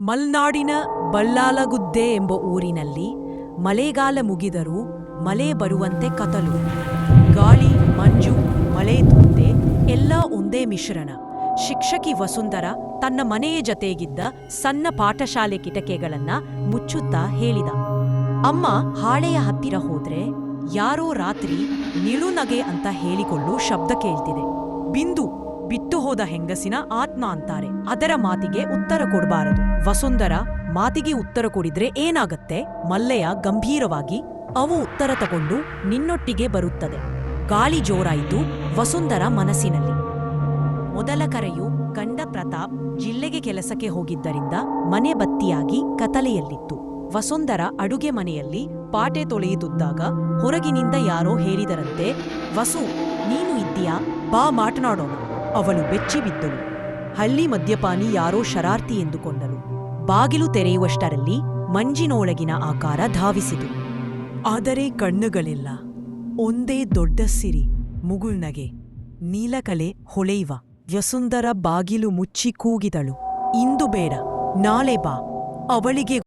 ಮಲ್ನಾಡಿನ ಬಳ್ಳಾಲಗುದ್ದೆ ಎಂಬ ಊರಿನಲ್ಲಿ ಮಳೆಗಾಲ ಮುಗಿದರೂ ಮಳೆ ಬರುವಂತೆ ಕತಲು ಗಾಳಿ, ಮಂಜು, ಮಳೆ ತುಂತೆ ಎಲ್ಲ ಒಂದೇ ಮಿಶ್ರಣ. ಶಿಕ್ಷಕಿ ವಸುಂಧರ ತನ್ನ ಮನೆಯ ಜತೆಗಿದ್ದ ಸಣ್ಣ ಪಾಠಶಾಲೆ ಕಿಟಕಿಗಳನ್ನ ಮುಚ್ಚುತ್ತಾ ಹೇಳಿದ, ಅಮ್ಮ, ಹಾಳೆಯ ಹತ್ತಿರ ಹೋದ್ರೆ ಯಾರೋ ರಾತ್ರಿ ನಿಳುನಗೆ ಅಂತ ಹೇಳಿಕೊಳ್ಳು ಶಬ್ದ ಕೇಳ್ತಿದೆ. ಬಿಂದು ಬಿಟ್ಟು ಹೋದ ಹೆಂಗಸಿನ ಆತ್ಮ ಅಂತಾರೆ. ಅದರ ಮಾತಿಗೆ ಉತ್ತರ ಕೊಡಬಾರದು. ವಸುಂಧರ, ಮಾತಿಗೆ ಉತ್ತರ ಕೊಡಿದ್ರೆ ಏನಾಗತ್ತೆ? ಮಲ್ಲೆಯ ಗಂಭೀರವಾಗಿ, ಅವು ಉತ್ತರ ತಗೊಂಡು ನಿನ್ನೊಟ್ಟಿಗೆ ಬರುತ್ತದೆ. ಗಾಳಿ ಜೋರಾಯಿತು ವಸುಂಧರ ಮನಸ್ಸಿನಲ್ಲಿ. ಮೊದಲ ಕರೆಯು ಗಂಡ ಪ್ರತಾಪ್ ಜಿಲ್ಲೆಗೆ ಕೆಲಸಕ್ಕೆ ಹೋಗಿದ್ದರಿಂದ ಮನೆ ಬತ್ತಿಯಾಗಿ ಕತಲೆಯಲ್ಲಿತ್ತು ವಸುಂಧರ ಅಡುಗೆ ಮನೆಯಲ್ಲಿ ಪಾಟೆ ತೊಳೆಯುತ್ತಿದ್ದಾಗ ಹೊರಗಿನಿಂದ ಯಾರೋ ಹೇರಿದರಂತೆ ವಸು, ನೀನು ಇದ್ದೀಯಾ? ಬಾ, ಮಾತನಾಡೋಣ. ಅವಳು ಬೆಚ್ಚಿಬಿದ್ದಳು ಹಳ್ಳಿ ಮದ್ಯಪಾನಿ ಯಾರೋ ಶರಾರ್ತಿ ಎಂದುಕೊಂಡಳು. ಬಾಗಿಲು ತೆರೆಯುವಷ್ಟರಲ್ಲಿ ಮಂಜಿನೊಳಗಿನ ಆಕಾರ ಧಾವಿಸಿತು. ಆದರೆ ಕಣ್ಣುಗಳಿಲ್ಲ. ಒಂದೇ ದೊಡ್ಡ ಸಿರಿ, ಮುಗುಳ್ನಗೆ. ನೀಲಕಲೆ ಹೊಳೆಯುವ. ವ್ಯಸುಂದರ ಬಾಗಿಲು ಮುಚ್ಚಿ ಕೂಗಿದಳು. ಇಂದು ಬೇಡ, ನಾಳೆ ಬಾ. ಅವಳಿಗೆ